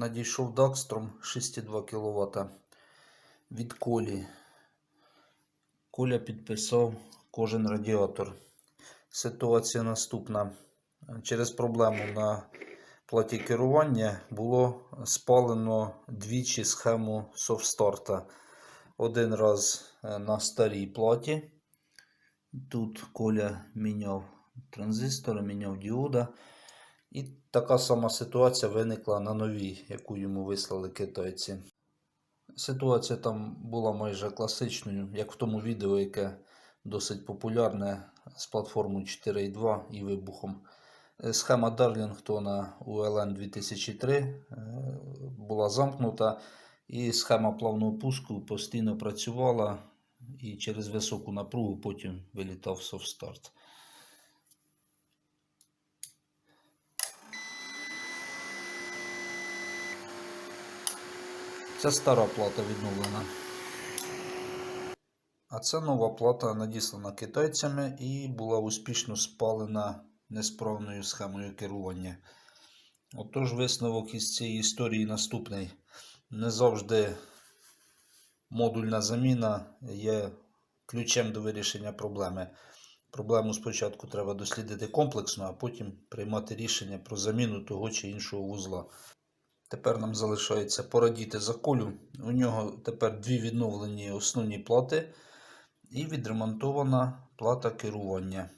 Надійшов Дакстром 6,2 кВт від Колі. Коля підписав кожен радіатор. Ситуація наступна. Через проблему на платі керування було спалено двічі схему софтстарта. Один раз е, на старій платі. Тут Коля міняв транзистори, міняв діода. І така сама ситуація виникла на новій, яку йому вислали китайці. Ситуація там була майже класичною, як в тому відео, яке досить популярне з платформою 4.2 і вибухом. Е, Схема Дарлінгтона ULN 2003 е, була замкнута, і схема плавного пуску постійно працювала і через високу напругу потім вилітав софтстарт. Це стара плата відновлена. А це нова плата надіслана китайцями і була успішно спалена несправною схемою керування. Отож, висновок із цієї історії наступний. Не завжди модульна заміна є ключем до вирішення проблеми. Проблему спочатку треба дослідити комплексно, а потім приймати рішення про заміну того чи іншого вузла. Тепер нам залишається порадіти за колю. У нього тепер дві відновлені основні плати і відремонтована плата керування.